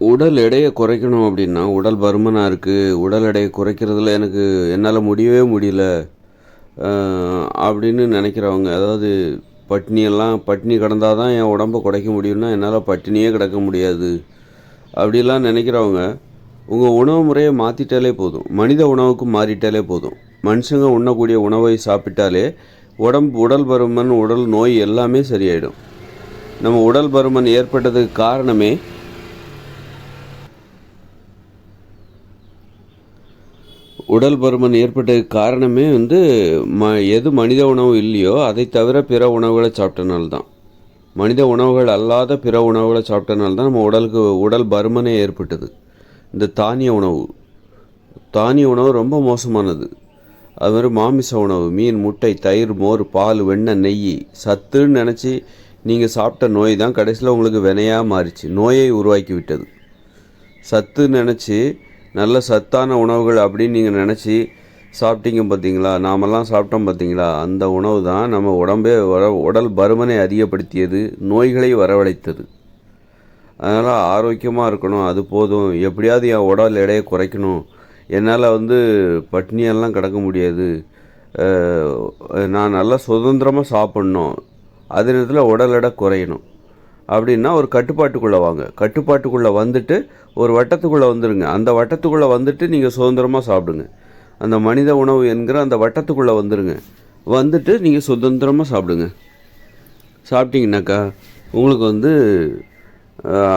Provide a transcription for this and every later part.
உடல் எடையை குறைக்கணும் அப்படின்னா உடல் பருமனாக இருக்குது உடல் எடையை குறைக்கிறதுல எனக்கு என்னால் முடியவே முடியல அப்படின்னு நினைக்கிறவங்க அதாவது பட்னியெல்லாம் பட்னி கிடந்தால் தான் என் உடம்பை குறைக்க முடியும்னா என்னால் பட்டினியே கிடக்க முடியாது. அப்படிலாம் நினைக்கிறவங்க உங்கள் உணவு முறையை மாற்றிட்டாலே போதும். மனித உணவுக்கு மாறிட்டாலே போதும். மனுஷங்க உண்ணக்கூடிய உணவை சாப்பிட்டாலே உடம்பு உடல் பருமன் உடல் நோய் எல்லாமே சரியாயிடும். நம்ம உடல் பருமன் ஏற்பட்டதுக்கு காரணமே உடல் பருமன் ஏற்பட்டதுக்கு காரணமே வந்து ம எது மனித உணவு இல்லையோ அதை தவிர பிற உணவுகளை சாப்பிட்டனால தான் மனித உணவுகள் அல்லாத பிற உணவுகளை சாப்பிட்டனால தான் நம்ம உடலுக்கு உடல் பருமனே ஏற்பட்டது. இந்த தானிய உணவு. தானிய உணவு ரொம்ப மோசமானது. அது மாதிரி மாமிச உணவு மீன் முட்டை தயிர் மோர் பால் வெண்ணெய் நெய் சத்துன்னு நினச்சி நீங்கள் சாப்பிட்ட நோய் தான் கடைசியில் உங்களுக்கு வினையாக மாறிச்சு. நோயை உருவாக்கி விட்டது. சத்து நினச்சி நல்ல சத்தான உணவுகள் அப்படின்னு நீங்கள் நினச்சி சாப்பிட்டீங்க பார்த்தீங்களா நாமெல்லாம் சாப்பிட்டோம் பார்த்தீங்களா அந்த உணவு தான் நம்ம உடம்பே வர உடல் பருமனை அதிகப்படுத்தியது நோய்களை வரவழைத்தது. அதனால் ஆரோக்கியமாக இருக்கணும் அது போதும். எப்படியாவது என் உடல் எடையை குறைக்கணும். என்னால் வந்து பட்னியெல்லாம் கிடக்க முடியாது. நான் நல்லா சுதந்திரமாக சாப்பிட்ணும். அதே நேரத்தில் உடல் எடை குறையணும். அப்படின்னா ஒரு கட்டுப்பாட்டுக்குள்ளே வாங்க. கட்டுப்பாட்டுக்குள்ளே வந்துட்டு ஒரு வட்டத்துக்குள்ளே வந்துடுங்க அந்த வட்டத்துக்குள்ளே வந்துட்டு நீங்கள் சுதந்திரமாக சாப்பிடுங்க. அந்த மனித உணவு என்கிற அந்த வட்டத்துக்குள்ளே வந்துடுங்க வந்துட்டு நீங்கள் சுதந்திரமாக சாப்பிடுங்க. சாப்பிட்டீங்கன்னாக்கா உங்களுக்கு வந்து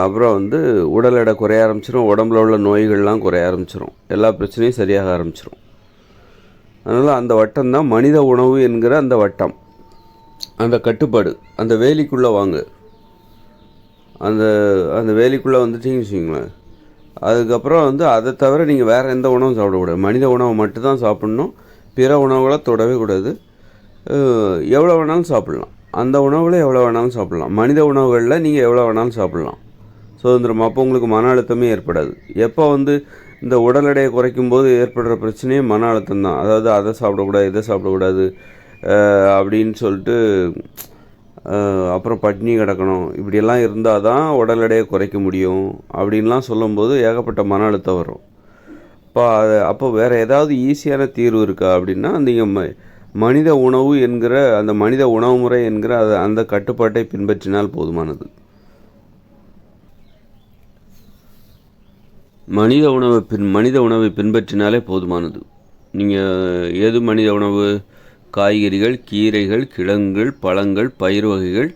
அப்புறம் வந்து உடல் எடை குறைய ஆரம்பிச்சிடும் உடம்புல உள்ள நோய்கள்லாம் குறைய ஆரம்பிச்சிடும் எல்லா பிரச்சனையும் சரியாக ஆரம்பிச்சிடும் அதனால் அந்த வட்டம் தான் மனித உணவு என்கிற அந்த வட்டம். அந்த கட்டுப்பாடு. அந்த வேலிக்குள்ளே வாங்க. அந்த அந்த வேலிக்குள்ளே வந்துட்டீங்கன்னு வச்சுக்கோங்களேன். அதுக்கப்புறம் வந்து அதை தவிர நீங்கள் வேறு எந்த உணவும் சாப்பிடக்கூடாது. மனித உணவை மட்டும்தான் சாப்பிட்ணும். பிற உணவுகளை தொடவே கூடாது. எவ்வளோ வேணாலும் சாப்பிட்லாம். அந்த உணவுகளை எவ்வளோ வேணாலும் சாப்பிட்லாம். மனித உணவுகளில் நீங்கள் எவ்வளோ வேணாலும் சாப்பிட்லாம். சுதந்திரம் அப்போ உங்களுக்கு மன அழுத்தமே ஏற்படாது. எப்போ வந்து இந்த உடல் எடையை குறைக்கும் போது ஏற்படுற பிரச்சனையே மன அழுத்தம் தான் அதாவது அதை சாப்பிடக்கூடாது இதை சாப்பிடக்கூடாது அப்படின்னு சொல்லிட்டு அப்புறம் பட்னி கிடக்கணும். இப்படியெல்லாம் இருந்தால் தான் உடல் எடையை குறைக்க முடியும். அப்படின்லாம் சொல்லும்போது ஏகப்பட்ட மன அழுத்தம் வரும். இப்போ அது அப்போ வேறு ஏதாவது ஈஸியான தீர்வு இருக்கா அப்படின்னா நீங்கள் ம மனித உணவு என்கிற அந்த மனித உணவு முறை என்கிற அது அந்த கட்டுப்பாட்டை பின்பற்றினால் போதுமானது. மனித உணவை பின் மனித உணவை பின்பற்றினாலே போதுமானது. நீங்கள் எது மனித உணவு? காய்கறிகள் கீரைகள் கிழங்குகள் பழங்கள் பயிர் வகைகள்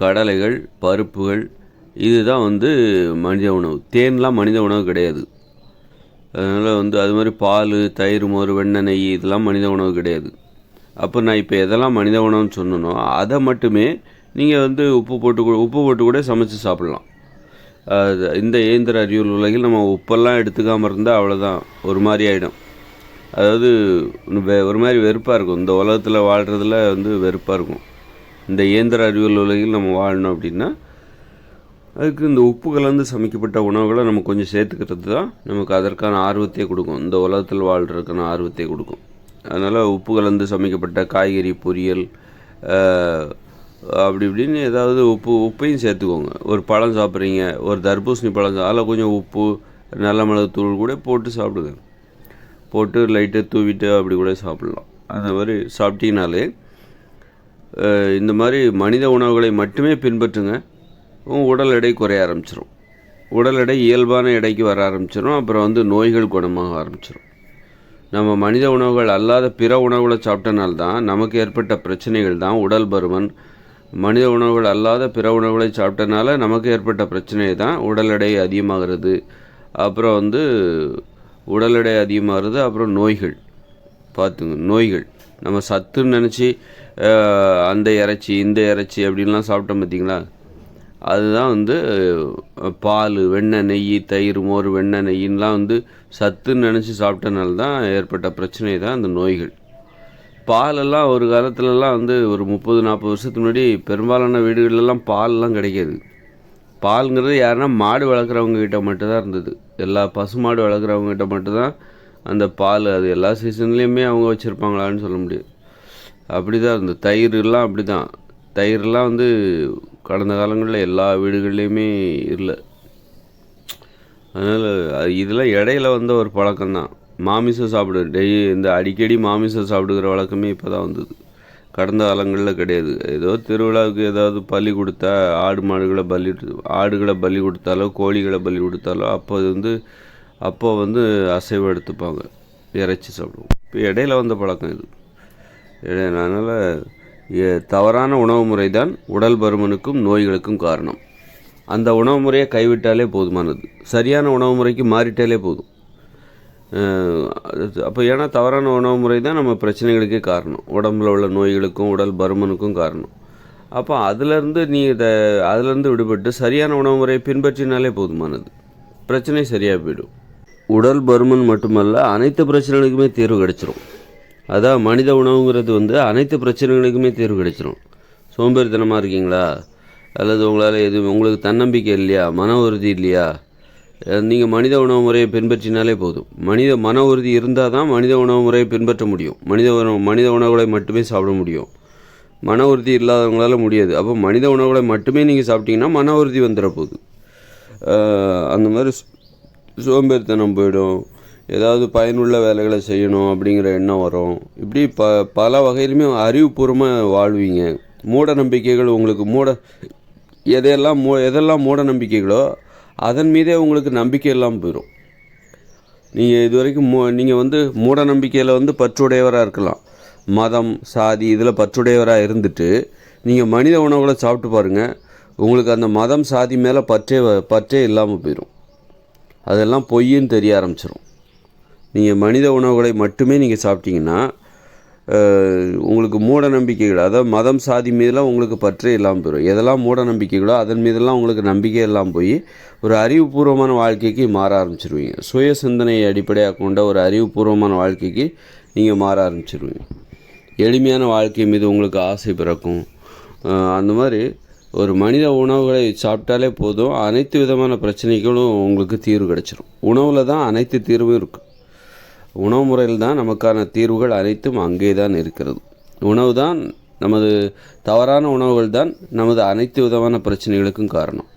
கடலைகள் பருப்புகள் இதுதான் வந்து மனித உணவு. தேன்லாம் மனித உணவு கிடையாது. அதனால் வந்து அது மாதிரி பால் தயிர் மோர் வெண்ணெய் நெய் இதெல்லாம் மனித உணவு கிடையாது. அப்போ நான் இப்போ எதெல்லாம் மனித உணவுன்னு சொன்னனோ அதை மட்டுமே நீங்கள் வந்து உப்பு போட்டு கூட உப்பு போட்டு கூட சமைச்சு சாப்பிட்லாம். அது இந்த இயந்திர அறிவியல் உலகில் நம்ம உப்பெல்லாம் எடுத்துக்காமல் இருந்தால் அவ்வளோதான் ஒரு மாதிரி ஆகிடும் அதாவது ஒரு மாதிரி வெறுப்பாக இருக்கும். இந்த உலகத்தில் வாழ்கிறதுல வந்து வெறுப்பாக இருக்கும். இந்த இயந்திர அறிவியல் உலகில் நம்ம வாழணும் அப்படின்னா அதுக்கு இந்த உப்பு கலந்து சமைக்கப்பட்ட உணவுகளை நம்ம கொஞ்சம் சேர்த்துக்கிறது தான் நமக்கு அதற்கான ஆர்வத்தை கொடுக்கும். இந்த உலகத்தில் வாழ்கிறதுக்கான ஆர்வத்தை கொடுக்கும். அதனால் உப்பு கலந்து சமைக்கப்பட்ட காய்கறி பொரியல் அப்படி இப்படின்னு ஏதாவது உப்பு உப்பையும் சேர்த்துக்கோங்க. ஒரு பழம் சாப்பிட்றீங்க ஒரு தர்பூசணி பழம் அதில் கொஞ்சம் உப்பு நல்ல மிளகுத்தூள் கூட போட்டு சாப்பிடுங்க. போட்டு லைட்டாக தூவிட்டு அப்படி கூட சாப்பிட்லாம். அந்த மாதிரி சாப்பிட்டீங்கனாலே இந்த மாதிரி மனித உணவுகளை மட்டுமே பின்பற்றுங்க. உடல் எடை குறைய ஆரம்பிச்சிடும் உடல் எடை இயல்பான எடைக்கு வர ஆரம்பிச்சிடும் அப்புறம் வந்து நோய்கள் குணமாக ஆரம்பிச்சிடும் நம்ம மனித உணவுகள் அல்லாத பிற உணவுகளை சாப்பிட்டனால தான் நமக்கு ஏற்பட்ட பிரச்சனைகள் தான் உடல் பருமன். மனித உணவுகள் அல்லாத பிற உணவுகளை சாப்பிட்டனால நமக்கு ஏற்பட்ட பிரச்சனை தான் உடல் எடை அதிகமாகிறது. அப்புறம் வந்து உடல் எடை அதிகமாகிறது அப்புறம் நோய்கள். பார்த்துங்க நோய்கள். நம்ம சத்துன்னு நினச்சி அந்த இறைச்சி இந்த இறைச்சி அப்படின்லாம் சாப்பிட்டோம் பார்த்தீங்களா? அதுதான் வந்து பால் வெண்ணெய் நெய் தயிர் மோர் வெண்ணெய் நெய்யின்லாம் வந்து சத்துன்னு நினச்சி சாப்பிட்டனால தான் ஏற்பட்ட பிரச்சனை தான் அந்த நோய்கள். பாலெல்லாம் ஒரு காலத்துலலாம் வந்து ஒரு முப்பது நாற்பது வருஷத்துக்கு முன்னாடி பெரும்பாலான வீடுகளெல்லாம் பால்லாம் கிடைக்காது. பால்ங்கிறது யாருன்னா மாடு வளர்க்குறவங்க கிட்ட மட்டும்தான் இருந்தது. எல்லா பசு மாடு வளர்க்குறவங்க மட்டும்தான் அந்த பால் அது எல்லா சீசன்லேயுமே அவங்க வச்சுருப்பாங்களான்னு சொல்ல முடியாது அப்படி தான் இருந்தது தயிர்லாம் அப்படி தான் தயிர்லாம் வந்து கடந்த காலங்களில் எல்லா வீடுகள்லேயுமே இல்லை. அதனால் இதெல்லாம் இடையில வந்த ஒரு பழக்கம்தான். மாமிசம் சாப்பிடு டெய் இந்த அடிக்கடி மாமிசம் சாப்பிடுகிற வழக்கமே இப்போ தான் வந்தது. கடந்த காலங்களில் கிடையாது. ஏதோ திருவிழாவுக்கு ஏதாவது பலி கொடுத்தா ஆடு மாடுகளை பலி ஆடுகளை பலி கொடுத்தாலோ கோழிகளை பலி கொடுத்தாலோ அப்போ அது வந்து அப்போ வந்து அசைவம் எடுத்துப்பாங்க. இறைச்சி சாப்பிடுவோம். இப்போ இடையில வந்த பழக்கம் இது. அதனால் தவறான உணவு முறை தான் உடல் பருமனுக்கும் நோய்களுக்கும் காரணம். அந்த உணவு முறையை கைவிட்டாலே போதுமானது. சரியான உணவு முறைக்கு மாறிட்டாலே போதும். அப்போ ஏன்னா தவறான உணவு முறை தான் நம்ம பிரச்சனைகளுக்கே காரணம். உடம்புல உள்ள நோய்களுக்கும் உடல் பருமனுக்கும் காரணம். அப்போ அதுலேருந்து நீ இதை அதுலேருந்து விடுபட்டு சரியான உணவு முறையை பின்பற்றினாலே போதுமானது. பிரச்சனை சரியாக போயிடும். உடல் பருமன் மட்டுமல்ல அனைத்து பிரச்சனைகளுக்குமே தீர்வு கிடைச்சிரும். அதான் மனித உணவுங்கிறது வந்து அனைத்து பிரச்சனைகளுக்குமே தீர்வு கிடைச்சிரும். சோம்பேறித்தனமாக இருக்கீங்களா? அல்லது உங்களால் எதுவும் உங்களுக்கு தன்னம்பிக்கை இல்லையா? மன உறுதி இல்லையா? நீங்கள் மனித உணவு முறையை பின்பற்றினாலே போதும். மனித மன உறுதி இருந்தால் தான் மனித உணவு முறையை பின்பற்ற முடியும். மனித உணவு மனித உணவுகளை மட்டுமே சாப்பிட முடியும். மன உறுதி இல்லாதவங்களால் முடியாது. அப்போ மனித உணவுகளை மட்டுமே நீங்கள் சாப்பிட்டீங்கன்னா மன உறுதி வந்துட போகுது. அந்த மாதிரி சோம்பேறித்தனம் போயிடும். ஏதாவது பயனுள்ள வேலைகளை செய்யணும் அப்படிங்கிற எண்ணம் வரும். இப்படி ப பல வகையிலுமே அறிவுபூர்வமாக வாழ்வீங்க. மூட நம்பிக்கைகள் உங்களுக்கு மூட எதையெல்லாம் மூ எதெல்லாம் மூட நம்பிக்கைகளோ அதன் மீதே உங்களுக்கு நம்பிக்கை இல்லாமல் போயிடும் நீங்கள் இது வரைக்கும் மூ நீங்கள் வந்து மூட நம்பிக்கையில் வந்து பற்றுடையவராக இருக்கலாம். மதம் சாதி இதில் பற்றுடையவராக இருந்துட்டு நீங்கள் மனித உணவுகளை சாப்பிட்டு பாருங்கள் உங்களுக்கு அந்த மதம் சாதி மேலே பற்றே வ- பற்றே இல்லாமல் போயிடும் அதெல்லாம் பொய்ன்னு தெரிய ஆரம்பிச்சிடும் நீங்கள் மனித உணவுகளை மட்டுமே நீங்கள் சாப்பிட்டீங்கன்னா உங்களுக்கு மூட நம்பிக்கைகள் அதாவது மதம் சாதி மீதெல்லாம் உங்களுக்கு பற்றே இல்லாமல் போயிடும் எதெல்லாம் மூட நம்பிக்கைகளோ அதன் மீதெல்லாம் உங்களுக்கு நம்பிக்கை இல்லாமல் போய் ஒரு அறிவுபூர்வமான வாழ்க்கைக்கு மாற ஆரம்பிச்சிருவீங்க. சுய சிந்தனையை அடிப்படையாக கொண்ட ஒரு அறிவுபூர்வமான வாழ்க்கைக்கு நீங்கள் மாற ஆரம்பிச்சிருவீங்க. எளிமையான வாழ்க்கை மீது உங்களுக்கு ஆசை பிறக்கும். அந்த மாதிரி ஒரு மனித உணவுகளை சாப்பிட்டாலே போதும். அனைத்து விதமான பிரச்சனைகளும் உங்களுக்கு தீர்வு கிடச்சிரும். உணவில் தான் அனைத்து தீர்வும் இருக்குது உணவு முறையில் தான் நமக்கான தீர்வுகள் அனைத்தும் அங்கே தான் இருக்கிறது. உணவு தான் நமது தவறான உணவுகள் தான் நமது அனைத்து விதமான பிரச்சனைகளுக்கும் காரணம்.